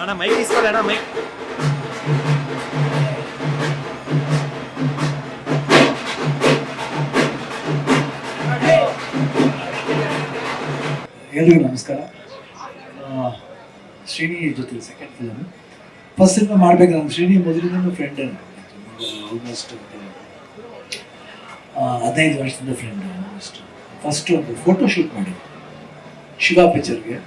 ಅಣ್ಣ ಮೈಕ್ ಇಸ್ಕೊಳ್ಳಿ ಅಣ್ಣ ಮೈಕ್ ಎಲ್ರಿಗೂ ನಮಸ್ಕಾರ. ಶ್ರೀನಿ ಜೊತೆ ಸೆಕೆಂಡ್ ಫಿಲಮ್ ಫಸ್ಟ್ ಸಿನಿಮಾ ಮಾಡಬೇಕು ನಾನು ಶ್ರೀನಿ ಮೊದಲಿಂದ ಫ್ರೆಂಡ್ ಆಲ್ಮೋಸ್ಟ್ ಹದಿನೈದು ವರ್ಷದಿಂದ ಫ್ರೆಂಡ್ ಆಲ್ಮೋಸ್ಟ್ ಫಸ್ಟ್ ಒಂದು ಫೋಟೋ ಶೂಟ್ ಮಾಡಿದ್ದೆ. ಶಿವ ಪಿಕ್ಚರ್ಗೆ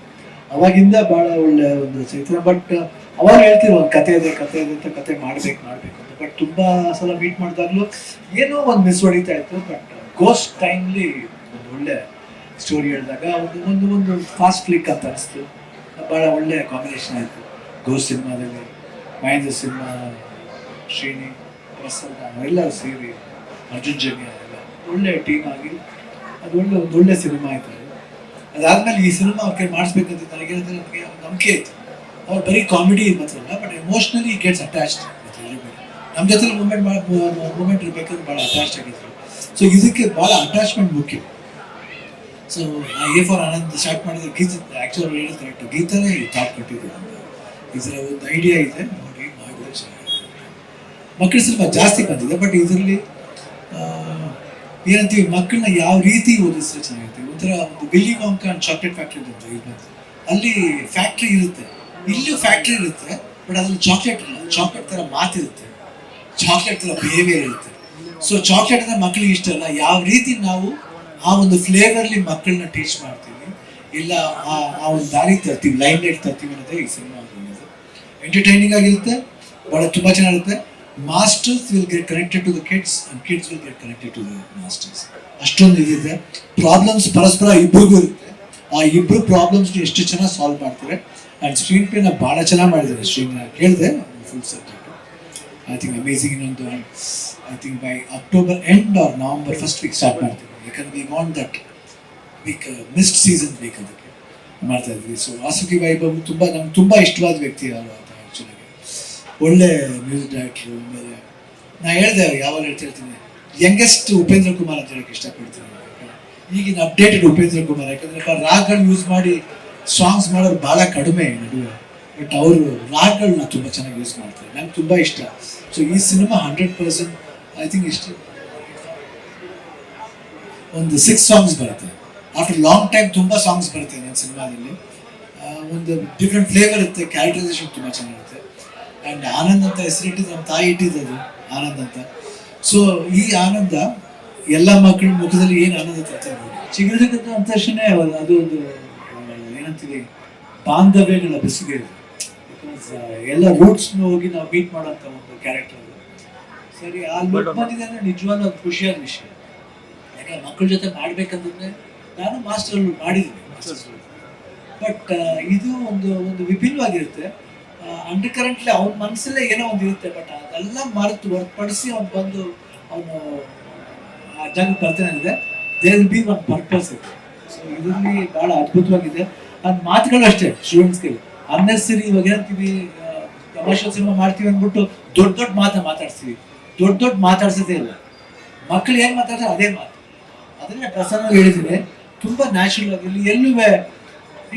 ಅವಾಗಿಂದ ಭಾಳ ಒಳ್ಳೆ ಒಂದು ಚೈತ್ರ. ಬಟ್ ಅವಾಗ ಹೇಳ್ತೀವಿ ಒಂದು ಕತೆ ಇದೆ ಕತೆ ಇದೆ ಅಂತ ಕತೆ ಮಾಡ್ಬೇಕು ಮಾಡ್ಬೇಕು ಅಂತ. ಬಟ್ ತುಂಬಾ ಸಲ ಮೀಟ್ ಮಾಡಿದಾಗ್ಲೂ ಏನೋ ಒಂದು ಮಿಸ್ ಹೊಡಿತಾ ಇತ್ತು ಬಟ್ ಗೋಸ್ಟ್ ಟೈಮ್ಲಿ ಒಂದು ಒಳ್ಳೆ ಸ್ಟೋರಿ ಹೇಳಿದಾಗ ಒಂದು ಒಂದು ಒಂದು ಫಾಸ್ಟ್ ಕ್ಲಿಕ್ ಅಂತ ಅನಿಸ್ತು. ಭಾಳ ಒಳ್ಳೆ ಕಾಂಬಿನೇಷನ್ ಆಯಿತು. ಗೋಸ್ಟ್ ಸಿನಿಮಾದಲ್ಲಿ, ಮಹೇಂದ್ರ ಸಿನಿಮಾ, ಶ್ರೀನಿ ಪ್ರಸನ್ನ ಅವರೆಲ್ಲರೂ ಸೇರಿ, ಅರ್ಜುನ್ ಜನ್ಯ ಒಳ್ಳೆ ಟೀಮ್ ಆಗಿ, ಅದು ಒಳ್ಳೆ, ಒಂದು ಒಳ್ಳೆ ಸಿನಿಮಾ ಆಯ್ತು. ಅದಾದ್ಮೇಲೆ ಈ ಸಿನಿಮಾ ಅವ್ರಿಗೆ ಮಾಡಿಸ್ಬೇಕಂತ ನನಗೆ ನಮಗೆ ನಂಬಿಕೆ ಇತ್ತು. ಅವ್ರು ಬರೀ ಕಾಮಿಡಿ ಮಾತ್ರ ಅಲ್ಲ ಬಟ್ ಎಮೋಷ್ನಲಿ ಗೆಟ್ಸ್ ಅಟ್ಯಾಚ್ಡ್ ನಮ್ಮ ಜೊತೆ ಮೂಮೆಂಟ್ ಮೂಮೆಂಟ್ ಇರ್ಬೇಕಂದ್ರೆ ಭಾಳ ಅಟ್ಯಾಚ್ ಆಗಿದ್ರು. ಸೊ ಇದಕ್ಕೆ ಭಾಳ ಅಟ್ಯಾಚ್ಮೆಂಟ್ ಮುಖ್ಯ. So A for Anand start ಮಾಡಿದ್ರೆ ಗೀತ ಆ್ಯಕ್ಚುಲ್ ಹೇಳಿದ್ರೆ ಕರೆಕ್ಟ್ ಗೀತನೇ ಥಾಟ್ ಕೊಟ್ಟಿದ್ದು ಇದರ ಒಂದು ಐಡಿಯಾ ಇದೆ, ನೋಡಿ, ಮಾಡಿದ್ರೆ ಚೆನ್ನಾಗಿದೆ ಮಕ್ಕಳ ಸ್ವಲ್ಪ ಜಾಸ್ತಿ ಬಂದಿದೆ ಬಟ್ ಇದರಲ್ಲಿ ಏನಂತೀವಿ, ಮಕ್ಕಳನ್ನ ಯಾವ ರೀತಿ ಓದಿಸಿದ್ರೆ ಚೆನ್ನಾಗಿರುತ್ತೆ? ಒಂಥರ ಒಂದು Willy Wonka and chocolate factory ಇದು ಅಲ್ಲಿ ಫ್ಯಾಕ್ಟ್ರಿ ಇರುತ್ತೆ. ಇಲ್ಲೂ ಫ್ಯಾಕ್ಟ್ರಿ ಇರುತ್ತೆ ಬಟ್ ಅದ್ರಲ್ಲಿ ಚಾಕ್ಲೇಟ್ ಇಲ್ಲ. ಚಾಕ್ಲೇಟ್ ಥರ ಮಾತಿರುತ್ತೆ. ಚಾಕ್ಲೇಟ್ ಥರ ಬಿಹೇವಿಯರ್ ಇರುತ್ತೆ. ಸೊ ಚಾಕ್ಲೇಟ್ ಅಂದ್ರೆ ಮಕ್ಕಳಿಗೆ ಇಷ್ಟ ಅಲ್ಲ. ಯಾವ ರೀತಿ ನಾವು ಆ ಒಂದು ಫ್ಲೇವರ್ಲಿ ಮಕ್ಕಳನ್ನ ಟೀಚ್ ಮಾಡ್ತೀವಿ, ಇಲ್ಲ ಆ ಆ ಒಂದು ದಾರಿ ತರ್ತೀವಿ ಲೈನ್ ಲೈಟ್ ತರ್ತೀವಿ ಅನ್ನೋದೇ ಈ ಸಿನಿಮಾ ಎಂಟರ್ಟೈನಿಂಗ್ ಆಗಿರುತ್ತೆ ಭಾಳ ತುಂಬ ಚೆನ್ನಾಗಿರುತ್ತೆ. Masters will get connected to the kids and kids will get connected to the masters ಅಷ್ಟೊಂದು ಇದಿದೆ. ಪ್ರಾಬ್ಲಮ್ಸ್ ಪರಸ್ಪರ ಇಬ್ಬರಿಗೂ ಇರುತ್ತೆ. ಆ ಇಬ್ಬರು ಪ್ರಾಬ್ಲಮ್ಸ್ ಎಷ್ಟು ಚೆನ್ನಾಗಿ ಸಾಲ್ವ್ ಮಾಡ್ತಾರೆ. ಆ್ಯಂಡ್ ಸ್ಕ್ರೀನ್ ಪ್ಲೇನ ಭಾಳ ಚೆನ್ನಾಗಿ ಮಾಡಿದ್ದಾರೆ. ಸ್ಕ್ರೀನ್ ಕೇಳಿದೆ full subject I think amazing ಇನ್ನೊಂದು I think by October end or November first week start ಮಾಡ್ತೀವಿ. ಯಾಕಂದ್ರೆ we want that week missed season ಬೇಕು ಅದಕ್ಕೆ ಮಾಡ್ತಾ ಇದ್ವಿ ಸೊ ವಾಸುಕಿ ವೈಭವ್ ತುಂಬ ನಮ್ಗೆ ತುಂಬ ಇಷ್ಟವಾದ ವ್ಯಕ್ತಿ ಅವರು ಒಳ್ಳೆ ಮ್ಯೂಸಿಕ್ ಡೈರೆಕ್ಟ್ರು ಆಮೇಲೆ ನಾ ಹೇಳಿದೆ ಯಾವಾಗ ಹೇಳ್ತಿರ್ತೀನಿ ಯಂಗೆಸ್ಟ್ ಉಪೇಂದ್ರ ಕುಮಾರ್ ಅಂತ ಹೇಳಕ್ಕೆ ಇಷ್ಟಪಡ್ತೀನಿ ಈಗಿನ ಅಪ್ಡೇಟೆಡ್ ಉಪೇಂದ್ರ ಕುಮಾರ್, ಯಾಕಂದ್ರೆ ರಾಗ್ಗಳನ್ನ ಯೂಸ್ ಮಾಡಿ ಸಾಂಗ್ಸ್ ಮಾಡೋರು ಭಾಳ ಕಡಿಮೆ ನಡುವೆ. ಬಟ್ ಅವರು ರಾಗ್ಗಳನ್ನ ತುಂಬ ಚೆನ್ನಾಗಿ ಯೂಸ್ ಮಾಡ್ತಾರೆ. ನಂಗೆ ತುಂಬ ಇಷ್ಟ. ಸೊ ಈ cinema hundred percent I think ಇಷ್ಟ. ಒಂದು ಸಿಕ್ಸ್ ಸಾಂಗ್ಸ್ ಬರುತ್ತೆ. ಆಫ್ಟರ್ ಲಾಂಗ್ ಟೈಮ್ ತುಂಬ ಸಾಂಗ್ಸ್ ಬರುತ್ತೆ ನನ್ನ ಸಿನಿಮಾದಲ್ಲಿ. ಒಂದು ಡಿಫ್ರೆಂಟ್ ಫ್ಲೇವರ್ ಇರುತ್ತೆ ಕ್ಯಾರೆಕ್ಟರೈಸೇಷನ್ ತುಂಬ ಚೆನ್ನಾಗಿರುತ್ತೆ. ಆ್ಯಂಡ್ ಆನಂದ್ ಅಂತ ಹೆಸರಿಟ್ಟಿದ್ದು ನಮ್ಮ ತಾಯಿ ಇಟ್ಟಿದ್ದು ಆನಂದ್ ಅಂತ. ಸೊ ಈ ಆನಂದ ಎಲ್ಲ ಮಕ್ಕಳ ಮುಖದಲ್ಲಿ ಏನು ಆನಂದ ತರ್ತಾರೆ ಅಂದ ತಕ್ಷಣ ಅದು ಒಂದು ಏನಂತೀವಿ ಬಾಂಧವ್ಯಗಳ ಬಿಸಿಗೆ ಬಿಕಾಸ್ ಎಲ್ಲ ರೂಟ್ಸ್ನ ಹೋಗಿ ನಾವು ಮೀಟ್ ಮಾಡೋಂಥ ಒಂದು ಕ್ಯಾರೆಕ್ಟರ್ ಅದು. ಸರಿ ಆ ಲುಕ್ ಬಂದಿದೆ ಅಂದರೆ ನಿಜವಾಗ್ಲೂ ಅದು ಖುಷಿಯಾದ ವಿಷಯ. ಯಾಕಂದ್ರೆ ಮಕ್ಕಳ ಜೊತೆ ಮಾಡ್ಬೇಕಂತಂದ್ರೆ ನಾನು ಮಾಸ್ಟರ್ ಮಾಡಿದ್ದೀನಿ ಬಟ್ ಇದು ಒಂದು ಒಂದು ವಿಭಿನ್ನವಾಗಿರುತ್ತೆ. ಅಂಡರ್ ಕರೆಂಟ್ಲಿ ಅವ್ನ ಮನಸ್ಸಲ್ಲೇ ಏನೋ ಒಂದು ಇರುತ್ತೆ ಬಟ್ ಅದೆಲ್ಲ ಮರೆತು ಹೊರತುಪಡಿಸಿ ಅವ್ನು ಬಂದು ಅವನು, ಆ ಜಂಗ್ ಬರ್ತಾನೆ ಇದೆ ದೇರ್ ಬಿ ಒನ್ ಪರ್ಪಸ್ ಇದೆ. ಸೊ ಇದರಲ್ಲಿ ಭಾಳ ಅದ್ಭುತವಾಗಿದೆ. ಅದು ಮಾತುಗಳು ಅಷ್ಟೇ ಸ್ಟೂಡೆಂಟ್ಸ್ಗೆ ಅನ್ನೆಸರಿ ಇವಾಗ ಏನಂತೀವಿ ಕಮರ್ಷಿಯಲ್ ಸಿನಿಮಾ ಮಾಡ್ತೀವಿ ಅಂದ್ಬಿಟ್ಟು ದೊಡ್ಡ ದೊಡ್ಡ ಮಾತು ಮಾತಾಡ್ತೀವಿ ದೊಡ್ಡ ದೊಡ್ಡ ಮಾತಾಡ್ಸೋದೇ ಇಲ್ಲ. ಮಕ್ಕಳು ಏನು ಮಾತಾಡ್ತಾರೆ ಅದೇ ಮಾತು. ಅದನ್ನೇ ಪ್ರಸನ್ನ ಹೇಳಿದ್ರೆ, ತುಂಬ ನ್ಯಾಚುರಲ್ ಆಗಿರಲಿ ಎಲ್ಲೂ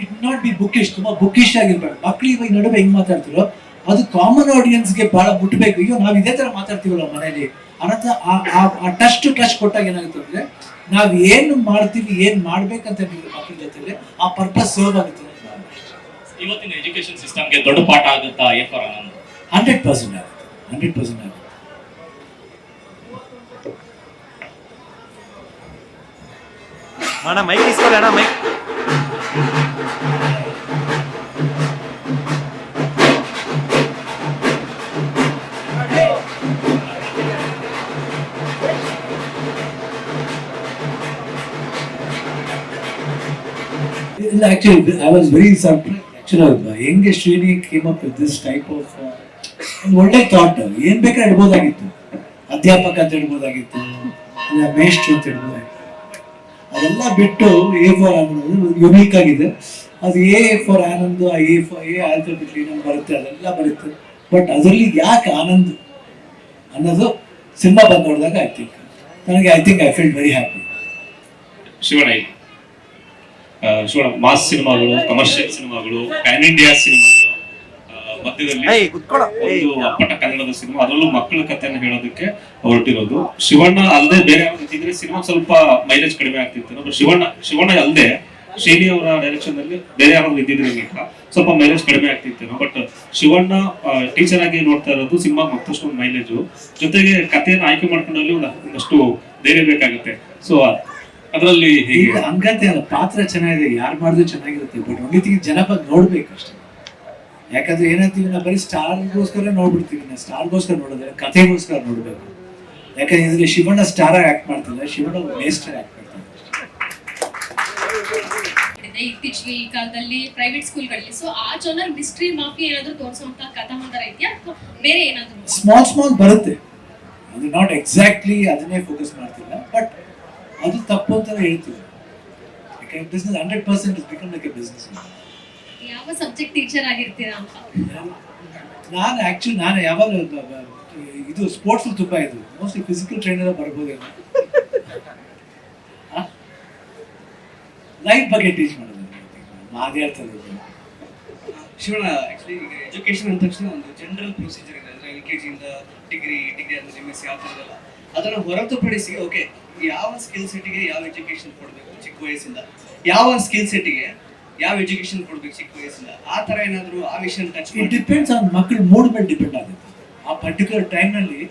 ಇಟ್ ನಾಟ್ ಬಿ ಬುಕ್ಕಿಶ್ ತುಂಬಾ ಬುಕ್ಕಿಶ್ ಆಗಿರ್ಬೇಕು ಮಕ್ಳು ಇವಾಗ ನಡುವೆ ಹೆಂಗ್ ಮಾತಾಡ್ತಿರೋ ಅದು ಕಾಮನ್ ಆಡಿಯನ್ಸ್ಗೆ ಬಹಳ ಮುಟ್ಬೇಕು. ಅಯ್ಯೋ ನಾವು ಇದೇ ತರ ಮಾತಾಡ್ತೀವಲ್ಲ ಮನೇಲಿ. ಅನಂತ ಆ ಟಚ್ ಟು ಟಚ್ ಕೊಟ್ಟಾಗ ಏನಾಗುತ್ತೆ ಅಂದ್ರೆ ನಾವ್ ಏನು ಮಾಡ್ತೀವಿ ಏನ್ ಮಾಡ್ಬೇಕಂತ ಮಕ್ಳ ಜೊತೆಲಿ ಆ ಪರ್ಪಸ್ ಸರ್ವ್ ಆಗುತ್ತೆ. ಇವತ್ತಿನ ಎಜುಕೇಶನ್ ಸಿಸ್ಟಮ್ಗೆ ದೊಡ್ಡ ಪಾಠ ಆಗುತ್ತಾ ಹಂಡ್ರೆಡ್ ಪರ್ಸೆಂಟ್ ಆಗುತ್ತೆ. ಹಂಡ್ರೆಡ್ ಪರ್ಸೆಂಟ್ ಆಗುತ್ತೆ. ಮೈಕ್ ಇಸ್ಕೊಳ್ಳೋಣ ಮೈಕ್ ಇಲ್ಲ actually, I was very surprised. Actually, ಹೆಂಗೆ Srini came up with this type of ಒಂದು ಒಳ್ಳೆ ಥಾಟ್ ಏನ್ ಬೇಕಾದ್ರೆ ಇಡ್ಬೋದಾಗಿತ್ತು ಅಧ್ಯಾಪಕ ಅಂತ ಇಡ್ಬೋದಾಗಿತ್ತು ಮೇಷ್ಟ್ರು ಅಂತ ಇಡ್ಬೋದಾಗಿತ್ತು ಅದೆಲ್ಲ ಬಿಟ್ಟು ಎ ಫಾರ್ ಆನಂದ್ ಯುನೀಕ್ ಆಗಿದೆ. ಅದು A for Anand A for A alphabet ಏನೋ ಬರುತ್ತೆ ಅದೆಲ್ಲ ಬರುತ್ತೆ. ಬಟ್ ಅದರಲ್ಲಿ ಯಾಕೆ ಆನಂದ್ ಅನ್ನೋದು ಸಿನಿಮಾ ಬಂದು ನೋಡಿದಾಗ ಐ ಥಿಂಕ್ ನನಗೆ I think I feel very happy Shivanna mass ಸಿನಿಮಾಗಳು ಕಮರ್ಷಿಯಲ್ ಸಿನಿಮಾಗಳು ಪ್ಯಾನ್ ಇಂಡಿಯಾ ಸಿನಿಮಾಗಳು ಮಧ್ಯದಲ್ಲಿ ಒಂದು ಅಪ್ಪಟ ಕನ್ನಡದ ಸಿನಿಮಾ ಅದರಲ್ಲೂ ಮಕ್ಕಳ ಕಥೆಯನ್ನು ಹೇಳೋದಕ್ಕೆ ಹೊರಟಿರೋದು. ಶಿವಣ್ಣ ಅಲ್ಲದೆ ಬೇರೆ ಇದ್ದಿದ್ರೆ ಸಿನಿಮಾ ಸ್ವಲ್ಪ ಮೈಲೇಜ್ ಕಡಿಮೆ ಆಗ್ತಿತ್ತು. ಶಿವಣ್ಣ ಶಿವಣ್ಣ ಅಲ್ಲದೆ ಶ್ರೀನಿ ಅವರ ಡೈರೆಕ್ಷನ್ ಅಲ್ಲಿ ಬೇರೆ ಯಾರು ಇದ್ದಿದ್ರೆ ಸ್ವಲ್ಪ ಮೈಲೇಜ್ ಕಡಿಮೆ ಆಗ್ತಿತ್ತು ಬಟ್ ಶಿವಣ್ಣ ಟೀಚರ್ ಆಗಿ ನೋಡ್ತಾ ಇರೋದು ಸಿನಿಮಾ ಮತ್ತಷ್ಟು ಮೈಲೇಜ್ ಜೊತೆಗೆ ಕಥೆಯನ್ನು ಆಯ್ಕೆ ಮಾಡ್ಕೊಂಡಲ್ಲಿ ಒಂದು ಒಂದಷ್ಟು ಧೈರ್ಯ ಬೇಕಾಗುತ್ತೆ. ಸೊ ಅದರಲ್ಲಿ ಈಗ ಹಂಗಂತೆ ಅಲ್ಲ ಪಾತ್ರ ಚೆನ್ನಾಗಿದೆ ಯಾರು ಮಾಡಿದ್ರು ಚೆನ್ನಾಗಿರುತ್ತೆ ಬಟ್ ಒಂದೇ ತಿಂಗ್ ಜನ ಬಂದು ನೋಡ್ಬೇಕು ಅಷ್ಟೇ ಯಾಕಂದ್ರೆ ಏನಂತೀವಿ ನಾವು ಬರೀ ಸ್ಟಾರ್ಗೋಸ್ಕರ ನೋಡ್ಬಿಡ್ತೀವಿ ನಾವು ಸ್ಟಾರ್ಗೋಸ್ಕರ ನೋಡಿದ್ರೆ ಕಥೆಗೋಸ್ಕರ ನೋಡ್ಬೇಕು. ಯಾಕಂದ್ರೆ ಇದ್ರಲ್ಲಿ ಶಿವಣ್ಣ ಸ್ಟಾರ್ ಆಕ್ಟ್ ಮಾಡ್ತಾರೆ ಶಿವಣ್ಣ ಮೇಸ್ಟರ್ ಆಕ್ಟ್ ಮಾಡ್ತಾರೆ ಇತ್ತೀಚೆಗೆ ಈ ಕಾಲದಲ್ಲಿ ಪ್ರೈವೇಟ್ ಸ್ಕೂಲ್ಗಳಲ್ಲಿ ಸೊ ಆ ಜನರ್ ಮಿಸ್ಟ್ರಿ ಮಾಫಿ ಏನಾದ್ರು ತೋರಿಸುವಂತ ಕಥಾಮಂದರ ಇದೆಯಾ? ಅಥವಾ ಬೇರೆ ಏನಾದ್ರು? ಸ್ಮಾಲ್ ಸ್ಮಾಲ್ ಬರುತ್ತೆ. ಅದು ನಾಟ್ ಎಕ್ಸಾಕ್ಟ್ಲಿ ಅದನ್ನೇ ಫೋಕಸ್ ಮಾಡ್ತಿಲ್ಲ ಬಟ್ ಅದು ತಪ್ಪು ಅಂತ ಹೇಳ್ತೀವಿ. ಯಾಕಂದ್ರೆ business hundred percent is become like a business ಯಾವ ಸಬ್ಜೆಕ್ಟ್ ಟೀಚರ್ ಆಗಿರ್ತೀರಾ ಅಂತ? ನಾನು ಆ್ಯಕ್ಚುಲಿ ನಾನು ಯಾವಾಗ ಬ- ಬ- ಇದು ಸ್ಪೋರ್ಟ್ಸ್ ತುಂಬ ಇದು ಮೋಸ್ಟ್ಲಿ ಫಿಸಿಕಲ್ ಟ್ರೈನರ್ ಬರ್ಬೋದೇನೋ ಲೈಫ್ ಬಗ್ಗೆ ಟೀಚ್ ಮಾಡೋದು ಮಾದೇ ಹೇಳ್ತಾರೆ ಶಿವಣ್ಣ ಆಕ್ಚುಲಿ ಈಗ ಎಜುಕೇಷನ್ ಅಂದ ತಕ್ಷಣ ಒಂದು ಜನರಲ್ ಪ್ರೊಸೀಜರ್ ಇದೆ. ಅಂದರೆ ಎಲ್ ಕೆ ಜಿಯಿಂದ ಡಿಗ್ರಿ ಡಿಗ್ರಿ ಅಂದ್ರೆ ಎಂ ಎಸ್ ಸಿ ಆ ಥರದ್ದೆಲ್ಲ. ಅದನ್ನು ಹೊರತುಪಡಿಸಿ ಓಕೆ ಯಾವ ಸ್ಕಿಲ್ ಸೆಟ್ಟಿಗೆ ಯಾವ ಎಜುಕೇಶನ್ ಕೊಡಬೇಕು ಚಿಕ್ಕ ವಯಸ್ಸಿಂದ? ಯಾವ ಸ್ಕಿಲ್ ಸೆಟ್ಟಿಗೆ ಯಾವ ಎಜುಕೇಶನ್ ಕೊಡಬೇಕು ಚಿಕ್ಕ ವಯಸ್ಸಿಂದ? ಆ ತರ ಏನಾದರೂ ಆ ವಿಷಯ ಟಚ್ ಇಟ್ ಡಿಪೆಂಡ್ಸ್ ಆನ್ ಮಕ್ಕಳ ಮೂಡ್ ಮೇಲೆ ಡಿಪೆಂಡ್ ಆಗುತ್ತೆ. ಆ ಪರ್ಟಿಕ್ಯುಲರ್ ಟೈಮ್ನಲ್ಲಿ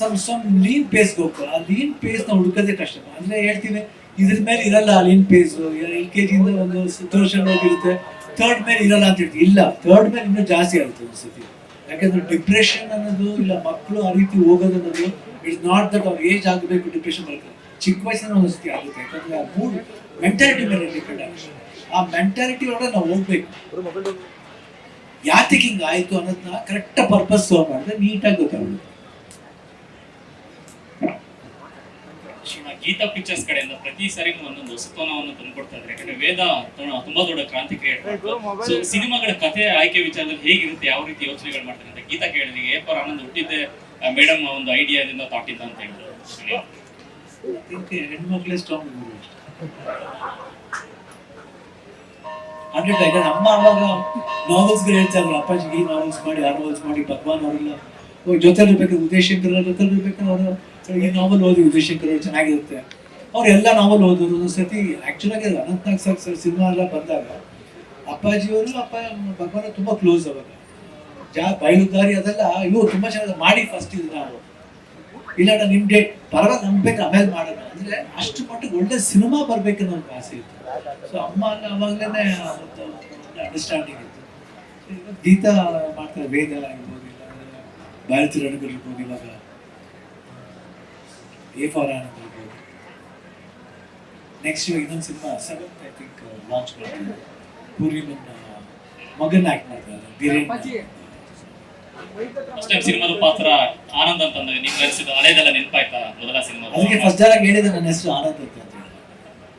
ಸಮ್ ಸಮ್ ಲೀನ್ ಪೇಸ್ ಹೋಗ್ತು ಆ ಲೀನ್ ಪೇಸ್ನ ಹುಡುಕೋದೇ ಕಷ್ಟ. ಅಂದ್ರೆ ಹೇಳ್ತೀನಿ, ಇದ್ರ ಮೇಲೆ ಇರಲ್ಲ ಆ ಲೀನ್ ಪೇಸ್ ಎಲ್ ಕೆ ಜಿಯಿಂದ ಒಂದು ತೋರ್ಷನ್ ಹೋಗಿರುತ್ತೆ. ಥರ್ಡ್ ಮೇಲೆ ಇರಲ್ಲ ಅಂತ ಹೇಳ್ತೀವಿ. ಇಲ್ಲ ಥರ್ಡ್ ಮೇಲೆ ಇನ್ನೂ ಜಾಸ್ತಿ ಆಗುತ್ತೆ ಒಂದ್ಸತಿ. ಯಾಕಂದ್ರೆ ಡಿಪ್ರೆಷನ್ ಅನ್ನೋದು ಇಲ್ಲ ಮಕ್ಕಳು ಆ ರೀತಿ ಹೋಗೋದು ಅನ್ನೋದು ಇಟ್ಸ್ ನಾಟ್ ದಟ್ ಅವ್ರ ಏಜ್ ಆಗಬೇಕು ಡಿಪ್ರೆಷನ್ ಬರುತ್ತೆ. ಚಿಕ್ಕ ವಯಸ್ಸಿನ ಒಂದ್ಸತಿ ಆಗುತ್ತೆ. ಯಾಕಂದ್ರೆ ಆ ಮೂಡ್ ಮೆಂಟಾಲಿಟಿ ಮೇಲೆ ಡಿಪೆಂಡ್ ಆಗುತ್ತೆ. ಆ ಮೆಂಟಾಲಿಟಿ ಒಳಗೆ ನಾವು ಹೋಗ್ಬೇಕು. ಯಾತಕ್ಕೆ ಹಿಂಗೆ ಆಯ್ತು ಅನ್ನೋದನ್ನ ಕರೆಕ್ಟ್ ಪರ್ಪಸ್ ಮಾಡಿದ್ರೆ ನೀಟಾಗಿ ಗೊತ್ತಾಗುತ್ತೆ. ಗೀತಾ ಪಿಕ್ಚರ್ಸ್ ಕಡೆಯಿಂದ ಪ್ರತಿ ಸಾರಿ ಒಂದೊಂದು ಹೊಸತನವನ್ನು ತಂದ್ಕೊಡ್ತಾ ಇದ್ದಾರೆ ಯಾಕಂದ್ರೆ ವೇದ ತುಂಬಾ ದೊಡ್ಡ ಕ್ರಾಂತಿ ಕ್ರಿಯೇಟ್ ಸೊ ಸಿನಿಮಾಗಳ ಕಥೆ ಆಯ್ಕೆ ವಿಚಾರದಲ್ಲಿ ಹೇಗಿರುತ್ತೆ ಯಾವ ರೀತಿ ಯೋಚನೆಗಳು ಮಾಡ್ತಾರೆ ಅಂತ ಗೀತಾ ಕೇಳಿದ್ರೆ ಏಪರ್ ಆನಂದ್ ಹುಟ್ಟಿದ್ದೆ ಮೇಡಮ್ ಒಂದು ಐಡಿಯಾದಿಂದ ಥಾಟ್ ಇಂದ ಅಂತ ಹೇಳಿದ್ರು ಹೆಣ್ಮಕ್ಳೇ ಸ್ಟ್ರಾಂಗ್ ಅಂದ್ರೆ ಯಾಕಂದ್ರೆ ಅಮ್ಮ ಅವಾಗ ನಾವೆಲ್ಸ್ಗಳು ಹೇಳ್ತಾರಲ್ಲ, ಅಪ್ಪಾಜಿಗೆ ಈ ನಾವೆಲ್ಸ್ ಮಾಡಿ, ಆ ನಾವೆಲ್ಸ್ ಮಾಡಿ, ಭಗವಾನ್ ಅವರೆಲ್ಲ ಹೋಗಿ ಜೊತೆಲಿ ಇರ್ಬೇಕಾದ್ರೆ ಉದಯಶಂಕರ್ ಅವ್ರ ಜೊತೆಲಿ ಇರ್ಬೇಕಾದ್ರೆ ಅವರು ಈ ನಾವೆಲ್ ಓದಿ ಉದಯಶಂಕರ್ ಚೆನ್ನಾಗಿರುತ್ತೆ. ಅವ್ರು ಎಲ್ಲ ನಾವೆಲ್ ಓದೋರು ಸತಿ ಆ್ಯಕ್ಚುಲಾಗಿ ಅನಂತನಾಗ್ ಸರ್ ಸಿನಿಮಾ ಎಲ್ಲ ಬಂದಾಗ, ಅಪ್ಪಾಜಿಯವರು, ಅಪ್ಪ, ಭಗವಾನ ತುಂಬಾ ಕ್ಲೋಸ್ ಅವಾಗ. ಜಾ ಬಯಲುದಾರಿ ಅದೆಲ್ಲ ಇವು ತುಂಬಾ ಚೆನ್ನಾಗಿ ಮಾಡಿ ಫಸ್ಟ್ ಇದು ನಾವು. ಇಲ್ಲ ನಿಮ್ ಡೇಟ್ ಪರವಾಗಿ ನಂಬೇಕು ಆಮೇಲೆ ಮಾಡೋಣ ಅಂದ್ರೆ ಅಷ್ಟು ಮಟ್ಟಿಗೆ ಒಳ್ಳೆ ಸಿನಿಮಾ ಬರ್ಬೇಕು ಅನ್ನೋ ಆಸೆ ಇತ್ತು. ಸೊ ಅಮ್ಮ ಅವಾಗಲೇ ಅಂಡರ್ಸ್ಟ್ಯಾಂಡಿಂಗ್ ಇತ್ತು. ಗೀತಾ ಮಾಡ್ತಾರೆ, ವೇದ ಆಗಿರ್ಬೋದು ಇಲ್ಲ ಭಾರತೀಯ ರಣಗಳು ಇರ್ಬೋದು ಇವಾಗ. ಎ ಫಾರ್ ಆನಂದ್ ಇರ್ಬೋದು. ನೆಕ್ಸ್ಟ್ ಇನ್ನೊಂದು cinema seventh I think launch ಮಾಡ್ತಾರೆ. ಪೂರಿ ನನ್ನ ಮಗನ ಆಕ್ಟ್ ಮಾಡ್ತಾರೆ ಫಸ್ಟ್ ಟೈಮ್ ಸಿನಿಮಾದ ಪಾತ್ರ ಆನಂದ್ ಅಂತಂದ್ರೆ ನೀವು ಅನಿಸಿದ ಹಳೇದೆಲ್ಲ ನೆನಪಾಯ್ತಾ? ಮೊದಲ ಸಿನಿಮಾ ಅದಕ್ಕೆ ಫಸ್ಟ್ ಡೈಲಾಗ್ ಹೇಳಿದೆ ನನ್ನ ಹೆಸರು ಆನಂದ್ ಅಂತ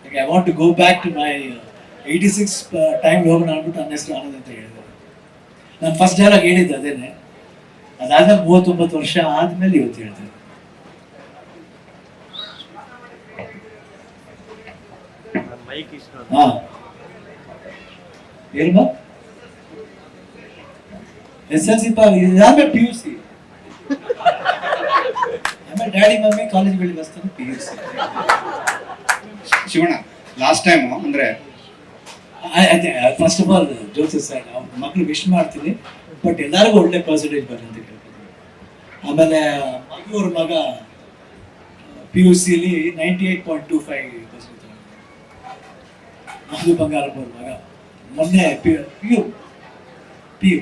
ಅಂತ I want to go back to my eighty six time ಹೋಗೋಣ ಅಂದ್ಬಿಟ್ಟು ನನ್ನ ಹೆಸರು ಆನಂದ್ ಅಂತ ಹೇಳಿದೆ ನಾನು ಫಸ್ಟ್ ಡೈಲಾಗ್ ಹೇಳಿದ್ದು ಅದೇನೆ. ಅದಾದ್ಮೇಲೆ ಮೂವತ್ತೊಂಬತ್ತು ವರ್ಷ ಆದ್ಮೇಲೆ ಇವತ್ತು ಹೇಳ್ತೇನೆ. ಮೈಕ್ ಇಷ್ಟು. ಹಾ. ಏನು ಎಸ್ ಎಲ್ ಸಿ ಇದಾದ್ಮೇಲೆ ಪಿ ಯು ಸಿ ಆಮೇಲೆ ಡ್ಯಾಡಿ ಮಮ್ಮಿ ಕಾಲೇಜ್ಗಳಿಗೆ ಬಸ್ತಾನೆ P U C Shivanna last time ಅಂದ್ರೆ ಅದೇ first of all Joseph sir ಅವ್ರ ಮಕ್ಳು ವಿಶ್ ಮಾಡ್ತೀನಿ ಬಟ್ ಎಲ್ಲರಿಗೂ ಒಳ್ಳೆ ಪರ್ಸೆಂಟೇಜ್ ಬರಲಿ ಅಂತ ಕೇಳ್ಕೊತೀನಿ. ಆಮೇಲೆ ಮಗುವ್ರ ಮಗ P U ಸಿಲಿ ninety eight point two five percent Madhu Bangarappa ಅವ್ರ ಮಗ. ಮೊನ್ನೆ ಪಿ ಯು ಪಿ ಯು